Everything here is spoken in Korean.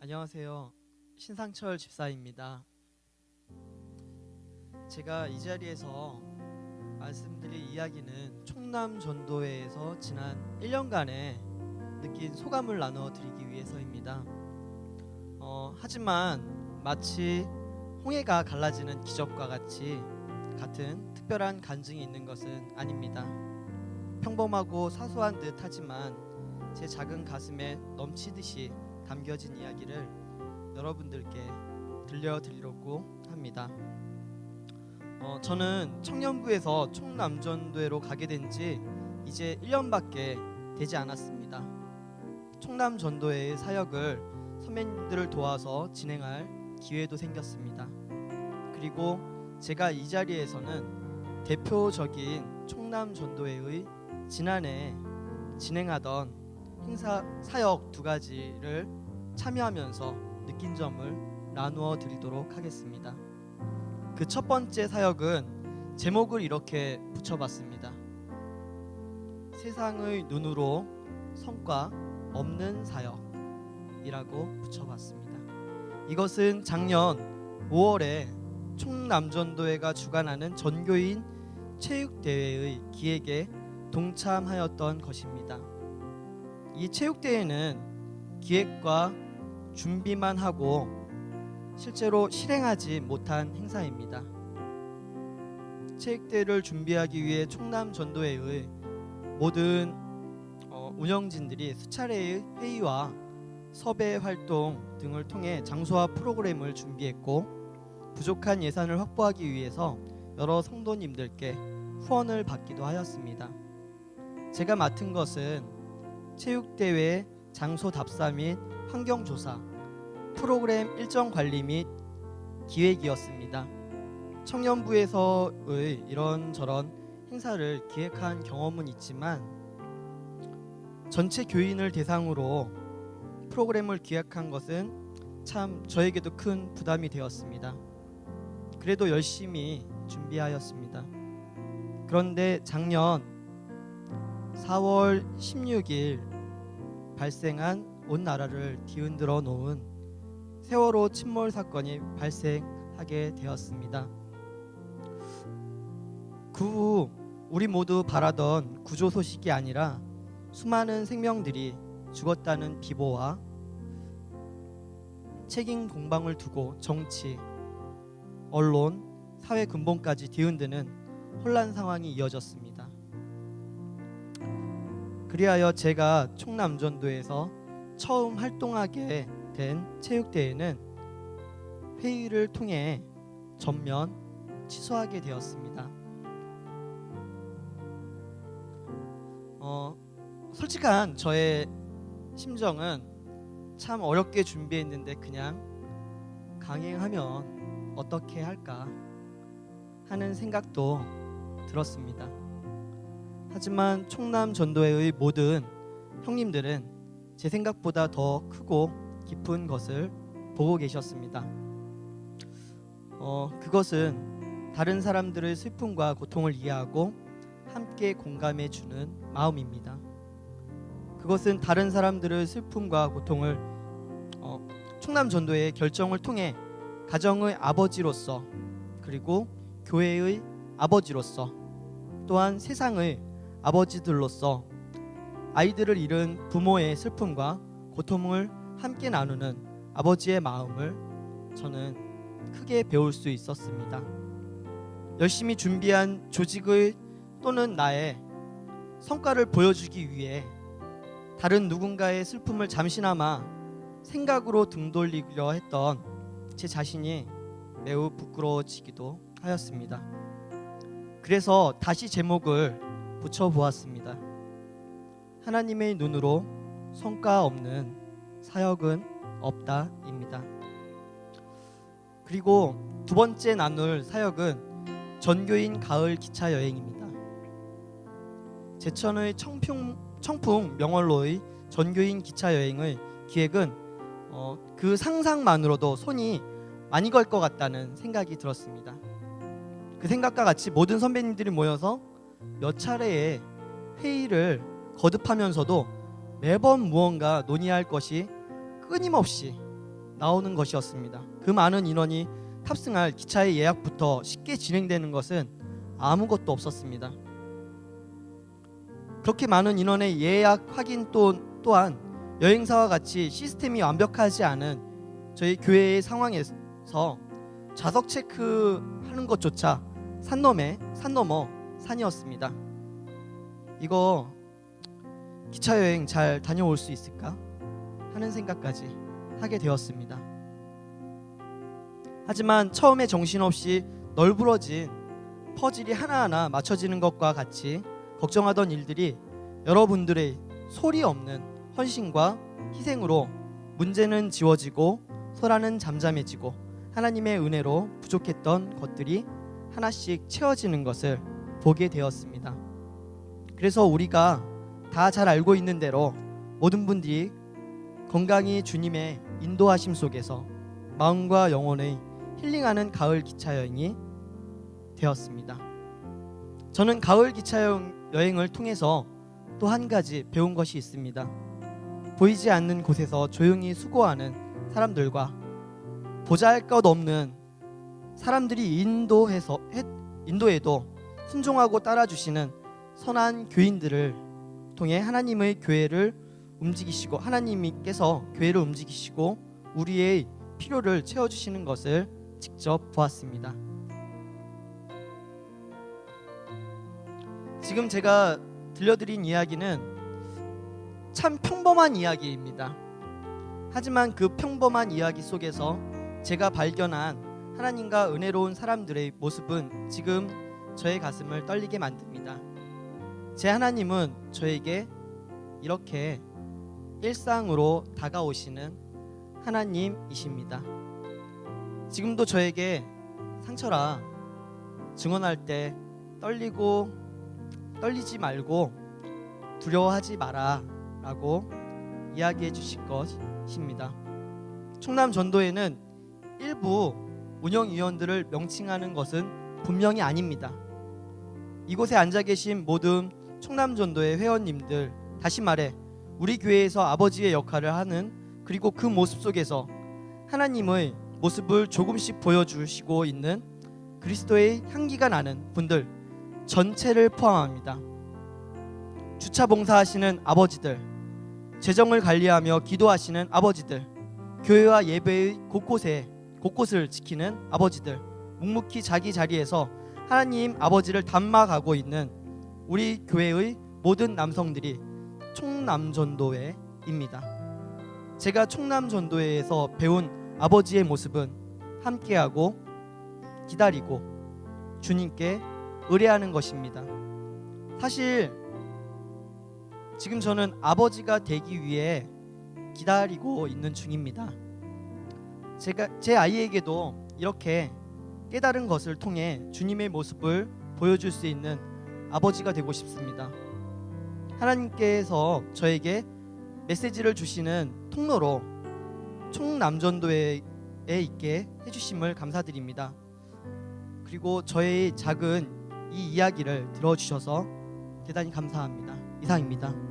안녕하세요. 신상철 집사입니다. 제가 이 자리에서 말씀드릴 이야기는 총남 전도회에서 지난 1년간의 느낀 소감을 나눠 드리기 위해서입니다. 어, 하지만 마치 홍해가 갈라지는 기적과 같이 같은 특별한 간증이 있는 것은 아닙니다. 평범하고 사소한 듯 하지만 제 작은 가슴에 넘치듯이 담겨진 이야기를 여러분들께 들려드리려고 합니다. 어, 저는 청년부에서 총남전도회로 가게 된 지 이제 1년밖에 되지 않았습니다. 총남전도회의 사역을 선배님들을 도와서 진행할 기회도 생겼습니다. 그리고 제가 이 자리에서는 대표적인 총남전도회의 지난해 진행하던 행사 사역 두 가지를 참여하면서 느낀 점을 나누어 드리도록 하겠습니다. 그 첫 번째 사역은 제목을 이렇게 붙여봤습니다. 세상의 눈으로 성과 없는 사역이라고 붙여봤습니다. 이것은 작년 5월에 총남전도회가 주관하는 전교인 체육대회의 기획에 동참하였던 것입니다. 이 체육대회는 기획과 준비만 하고 실제로 실행하지 못한 행사입니다. 체육대회를 준비하기 위해 총남전도회의 모든 어, 운영진들이 수차례의 회의와 섭외 활동 등을 통해 장소와 프로그램을 준비했고 부족한 예산을 확보하기 위해서 여러 성도님들께 후원을 받기도 하였습니다. 제가 맡은 것은 체육대회 장소 답사 및 환경 조사, 프로그램 일정 관리 및 기획이었습니다. 청년부에서의 이런저런 행사를 기획한 경험은 있지만 전체 교인을 대상으로 프로그램을 기획한 것은 참 저에게도 큰 부담이 되었습니다. 그래도 열심히 준비하였습니다. 그런데 작년 4월 16일 발생한 온 나라를 뒤흔들어 놓은 세월호 침몰 사건이 발생하게 되었습니다. 그 후 우리 모두 바라던 구조 소식이 아니라 수많은 생명들이 죽었다는 비보와 책임 공방을 두고 정치, 언론, 사회 근본까지 뒤흔드는 혼란 상황이 이어졌습니다. 그리하여 제가 총남전도에서 처음 활동하게 된 체육대회는 회의를 통해 전면 취소하게 되었습니다. 어, 솔직한 저의 심정은 참 어렵게 준비했는데 그냥 강행하면 어떻게 할까 하는 생각도 들었습니다. 하지만 총남 전도회의 모든 형님들은 제 생각보다 더 크고 깊은 것을 보고 계셨습니다. 어, 그것은 다른 사람들의 슬픔과 고통을 이해하고 함께 공감해 주는 마음입니다. 그것은 다른 사람들의 슬픔과 고통을 어, 충남 전도의 결정을 통해 가정의 아버지로서 그리고 교회의 아버지로서 또한 세상의 아버지들로서 아이들을 잃은 부모의 슬픔과 고통을 함께 나누는 아버지의 마음을 저는 크게 배울 수 있었습니다. 열심히 준비한 조직의 또는 나의 성과를 보여주기 위해 다른 누군가의 슬픔을 잠시나마 생각으로 등 돌리려 했던 제 자신이 매우 부끄러워지기도 하였습니다. 그래서 다시 제목을 붙여보았습니다. 하나님의 눈으로 성과 없는 사역은 없다입니다. 그리고 두 번째 나눌 사역은 전교인 가을 기차 여행입니다. 제천의 청평, 청풍 명월로의 전교인 기차 여행의 기획은 어, 그 상상만으로도 손이 많이 걸 것 같다는 생각이 들었습니다. 그 생각과 같이 모든 선배님들이 모여서 몇 차례의 회의를 거듭하면서도 매번 무언가 논의할 것이 끊임없이 나오는 것이었습니다. 그 많은 인원이 탑승할 기차의 예약부터 쉽게 진행되는 것은 아무것도 없었습니다. 그렇게 많은 인원의 예약 확인 또, 또한 여행사와 같이 시스템이 완벽하지 않은 저희 교회의 상황에서 좌석 체크하는 것조차 산 넘에 산 넘어 산이었습니다. 이거 기차 여행 잘 다녀올 수 있을까 하는 생각까지 하게 되었습니다. 하지만 처음에 정신없이 널브러진 퍼즐이 하나하나 맞춰지는 것과 같이 걱정하던 일들이 여러분들의 소리 없는 헌신과 희생으로 문제는 지워지고 소라는 잠잠해지고 하나님의 은혜로 부족했던 것들이 하나씩 채워지는 것을 보게 되었습니다. 그래서 우리가 다 잘 알고 있는 대로 모든 분들이 건강히 주님의 인도하심 속에서 마음과 영혼의 힐링하는 가을 기차 여행이 되었습니다. 저는 가을 기차 여행- 여행을 통해서 또 한 가지 배운 것이 있습니다. 보이지 않는 곳에서 조용히 수고하는 사람들과 보잘 것 없는 사람들이 인도해서 해- 인도에도 순종하고 따라주시는 선한 교인들을 통해 하나님의 교회를 움직이시고 하나님께서 교회를 움직이시고 우리의 필요를 채워주시는 것을 직접 보았습니다. 지금 제가 들려드린 이야기는 참 평범한 이야기입니다. 하지만 그 평범한 이야기 속에서 제가 발견한 하나님과 은혜로운 사람들의 모습은 지금 저의 가슴을 떨리게 만듭니다. 제 하나님은 저에게 이렇게 일상으로 다가오시는 하나님이십니다. 지금도 저에게 상처라 증언할 때 떨리고 떨리지 말고 두려워하지 마라 라고 이야기해 주실 것입니다. 충남 전도에는 일부 운영위원들을 명칭하는 것은 분명히 아닙니다. 이곳에 앉아 계신 모든 충남 전도의 회원님들 다시 말해 우리 교회에서 아버지의 역할을 하는 그리고 그 모습 속에서 하나님의 모습을 조금씩 보여주시고 있는 그리스도의 향기가 나는 분들 전체를 포함합니다. 주차 봉사하시는 아버지들, 재정을 관리하며 기도하시는 아버지들, 교회와 예배의 곳곳에 곳곳을 지키는 아버지들, 묵묵히 자기 자리에서 하나님 아버지를 담마가고 있는 우리 교회의 모든 남성들이 총남전도회입니다. 제가 총남전도회에서 배운 아버지의 모습은 함께하고 기다리고 주님께 의뢰하는 것입니다. 사실 지금 저는 아버지가 되기 위해 기다리고 있는 중입니다. 제가 제 아이에게도 이렇게 깨달은 것을 통해 주님의 모습을 보여줄 수 있는 아버지가 되고 싶습니다. 하나님께서 저에게 메시지를 주시는 통로로 총남전도에 있게 해주심을 감사드립니다. 그리고 저의 작은 이 이야기를 들어주셔서 대단히 감사합니다. 이상입니다.